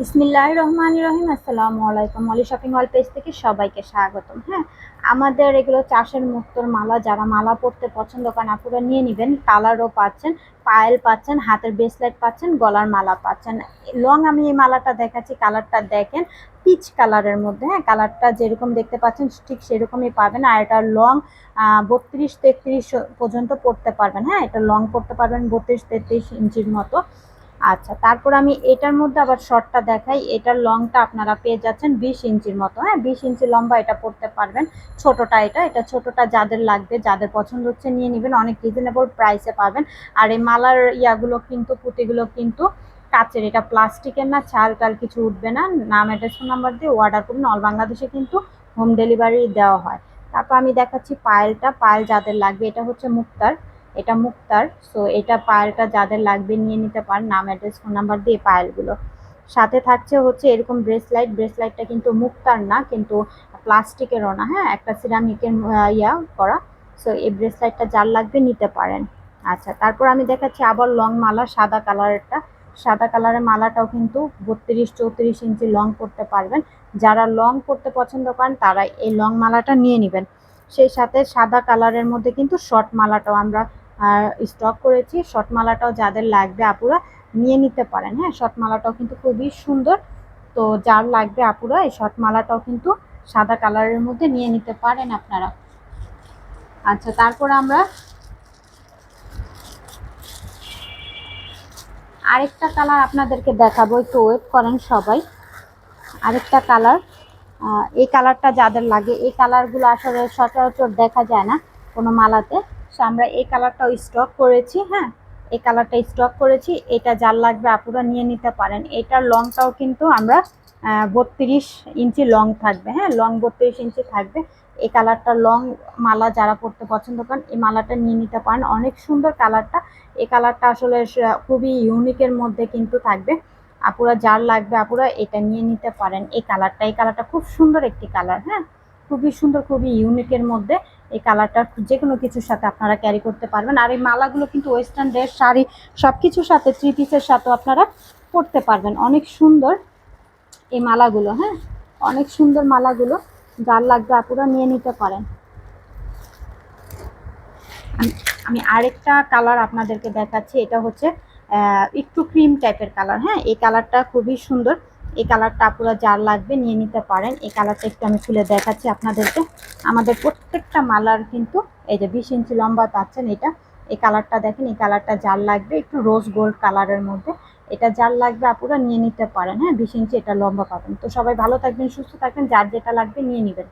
বিসমিল্লাহ রহমান রহিম, আসসালামু আলাইকুম। মলি শপিং মল পেজ থেকে সবাইকে স্বাগতম। হ্যাঁ আমাদের এগুলো চাষের মুক্তর মালা, যারা মালা পরতে পছন্দ করেন আপনারা নিয়ে নেবেন। কালারও পাচ্ছেন, পায়েল পাচ্ছেন, হাতের ব্রেসলেট পাচ্ছেন, গলার মালা পাচ্ছেন। লং আমি এই মালাটা দেখাচ্ছি, কালারটা দেখেন পিচ কালারের মধ্যে। হ্যাঁ কালারটা যেরকম দেখতে পাচ্ছেন, ঠিক সেরকমই পাবেন। আর এটা লং বত্রিশ তেত্রিশ পর্যন্ত পড়তে পারবেন। হ্যাঁ এটা লং পড়তে পারবেন, বত্রিশ তেত্রিশ ইঞ্চির মতো। আচ্ছা তারপর আমি এটার মধ্যে আবার শর্টটা দেখাই। এটার লংটা আপনারা পেয়ে যাচ্ছেন বিশ ইঞ্চির মতো। হ্যাঁ বিশ ইঞ্চি লম্বা এটা পড়তে পারবেন। ছোটটা এটা এটা ছোটটা যাদের লাগবে, যাদের পছন্দ হচ্ছে নিয়ে নেবেন। অনেক রিজনেবল প্রাইসে পাবেন। আর এই মালার ইয়াগুলো কিন্তু, পুঁতিগুলো কিন্তু কাচের। এটা প্লাস্টিকের না, ছাল টাল কিছু উঠবে না। নাম অ্যাড্রেস ফোন নাম্বার দিয়ে অর্ডার করুন। অল বাংলাদেশে কিন্তু হোম ডেলিভারি দেওয়া হয়। তারপর আমি দেখাচ্ছি পায়েলটা পায়েল যাদের লাগবে, এটা হচ্ছে মুক্তার। এটা মুক্তার সো এটা পায়েলটা যাদের লাগবে নিয়ে নিতে পারেন, নাম অ্যাড্রেস ফোন নাম্বার দিয়ে পায়েলগুলো। সাথে থাকছে হচ্ছে এরকম ব্রেসলাইট ব্রেসলাইটটা কিন্তু মুক্তার না, কিন্তু প্লাস্টিকেরও না হ্যাঁ? একটা সিরামিকের ইয়া করা। সো এই ব্রেসলাইটটা যার লাগবে নিতে পারেন। আচ্ছা তারপর আমি দেখাচ্ছি আবার লং মালা, সাদা কালারেরটা। সাদা কালারের মালাটাও কিন্তু বত্রিশ, চৌত্রিশ ইঞ্চি লং করতে পারবেন। যারা লং করতে পছন্দ করেন, তারা এই লং মালাটা নিয়ে নেবেন। সেই সাথে সাদা কালারের মধ্যে কিন্তু শর্ট মালাটাও আমরা স্টক করেছি। শর্ট মালাটাও যাদের লাগবে আপুরা নিয়ে নিতে পারেন। হ্যাঁ শর্ট মালাটাও কিন্তু খুবই সুন্দর। তো যার লাগবে আপুরা এই শর্ট মালাটাও কিন্তু সাদা কালারের মধ্যে নিয়ে নিতে পারেন আপনারা। আচ্ছা তারপর আমরা আরেকটা কালার আপনাদেরকে দেখাবো। একটু ওয়েট করেন সবাই। আরেকটা কালার। এই কালারটা যাদের লাগে, এই কালারগুলো আসলে সচরাচর দেখা যায় না কোনো মালাতে। সো আমরা এই কালারটাও স্টক করেছি হ্যাঁ? এই কালারটা স্টক করেছি, এটা যার লাগবে আপুরা নিয়ে নিতে পারেন। এটার লংটাও কিন্তু আমরা বত্রিশ ইঞ্চি লং থাকবে হ্যাঁ? লং বত্রিশ ইঞ্চি থাকবে। এই কালারটা লং মালা যারা পরতে পছন্দ করেন, এই মালাটা নিয়ে নিতে পারেন। অনেক সুন্দর কালারটা এই কালারটা আসলে, খুবই ইউনিকের মধ্যে কিন্তু থাকবে। আপুরা যার লাগবে আপুরা এটা নিয়ে নিতে পারেন। এই কালারটা এই কালারটা খুব সুন্দর একটি কালার হ্যাঁ? খুবই সুন্দর, খুবই ইউনিকের মধ্যে। এই কালারটা যে কোনো কিছুর সাথে আপনারা ক্যারি করতে পারবেন। আর এই মালাগুলো কিন্তু ওয়েস্টার্ন ড্রেস শাড়ি সব কিছুর সাথে থ্রি পিসের সাথেও আপনারা পরতে পারবেন। অনেক সুন্দর এই মালাগুলো হ্যাঁ? অনেক সুন্দর মালাগুলো। যার লাগবে আপুরা নিয়ে নিতে পারেন। আমি আরেকটা কালার আপনাদেরকে দেখাচ্ছি। এটা হচ্ছে একটু ক্রিম টাইপের কালার হ্যাঁ? এই কালারটা খুবই সুন্দর। এই কালারটা আপুরা যার লাগবে নিয়ে নিতে পারেন। এই কালারটা একটু আমি খুলে দেখাচ্ছি আপনাদেরকে। আমাদের প্রত্যেকটা মালার কিন্তু এই যে বিশ ইঞ্চি লম্বা পাচ্ছেন এটা। এই কালারটা দেখেন, এই কালারটা যার লাগবে একটু রোজ গোল্ড কালারের মধ্যে। এটা যার লাগবে আপুরা নিয়ে নিতে পারেন। হ্যাঁ বিশ ইঞ্চি এটা লম্বা পাবেন। তো সবাই ভালো থাকবেন, সুস্থ থাকবেন, যার যেটা লাগবে নিয়ে নেবেন।